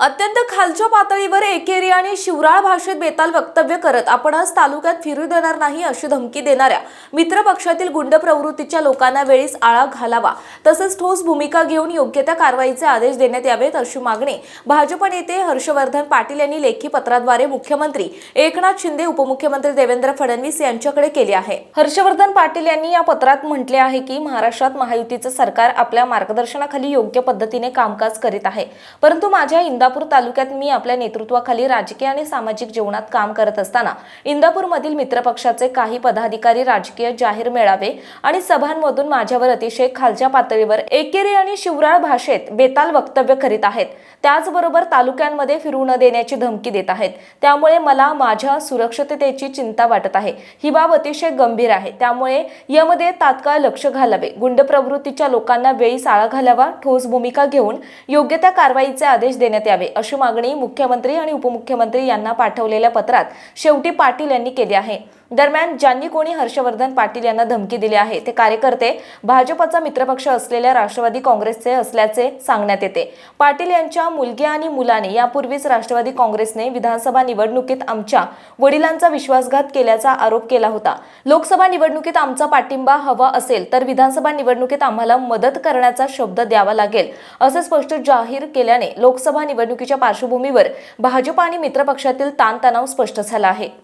अत्यंत खालच्या पातळीवर एकेरी आणि शिवराळ भाषेत बेताल वक्तव्य करत आपण आज तालुक्यात फिरू देणार नाही अशी धमकी देणाऱ्या मित्र पक्षातील गुंड प्रवृत्तीच्या लोकांना वेळीच आळा घालावा तसंच ठोस भूमिका घेऊन योग्य त्या कारवाईचे आदेश देण्यात यावेत अशी मागणी भाजप नेते हर्षवर्धन पाटील यांनी लेखी पत्राद्वारे मुख्यमंत्री एकनाथ शिंदे उपमुख्यमंत्री देवेंद्र फडणवीस यांच्याकडे केली आहे. हर्षवर्धन पाटील यांनी या पत्रात म्हटले आहे की महाराष्ट्रात महायुतीचं सरकार आपल्या मार्गदर्शनाखाली योग्य पद्धतीने कामकाज करीत आहे. परंतु माझ्या इंदापूर तालुक्यात मी आपल्या नेतृत्वाखाली राजकीय आणि सामाजिक जीवनात काम करत असताना इंदापूरमधील मित्रपक्षाचे काही पदाधिकारी राजकीय जाहीर मेळावे आणि सभांमधून माझ्यावर अतिशय खालच्या पातळीवर एकेरी आणि शिवराळ भाषेत बेताल वक्तव्य करीत आहेत. त्याचबरोबर तालुक्यांमध्ये फिरू न देण्याची धमकी देत आहेत. त्यामुळे मला माझ्या सुरक्षिततेची चिंता वाटत आहे. ही बाब अतिशय गंभीर आहे. त्यामुळे यामध्ये तात्काळ लक्ष घालावे. गुंड प्रवृत्तीच्या लोकांना वेळी साळा घालावा. ठोस भूमिका घेऊन योग्य त्या कारवाईचे आदेश देण्यात यावे. अशी मागणी मुख्यमंत्री आणि उपमुख्यमंत्री यांना पाठवलेल्या पत्रात शेवटी पाटील यांनी केली आहे. दरम्यान ज्यांनी कोणी हर्षवर्धन पाटील यांना धमकी दिली आहे ते कार्यकर्ते भाजपचा मित्रपक्ष असलेल्या राष्ट्रवादी काँग्रेसचे असल्याचे सांगण्यात येते. पाटील यांच्या मुलगी आणि मुलाने यापूर्वीच राष्ट्रवादी काँग्रेसने विधानसभा निवडणुकीत आमच्या वडिलांचा विश्वासघात केल्याचा आरोप केला होता. लोकसभा निवडणुकीत आमचा पाठिंबा हवा असेल तर विधानसभा निवडणुकीत आम्हाला मदत करण्याचा शब्द द्यावा लागेल असे स्पष्ट जाहीर केल्याने लोकसभा निवडणुकीच्या पार्श्वभूमीवर भाजप आणि मित्रपक्षातील ताणतणाव स्पष्ट झाला आहे.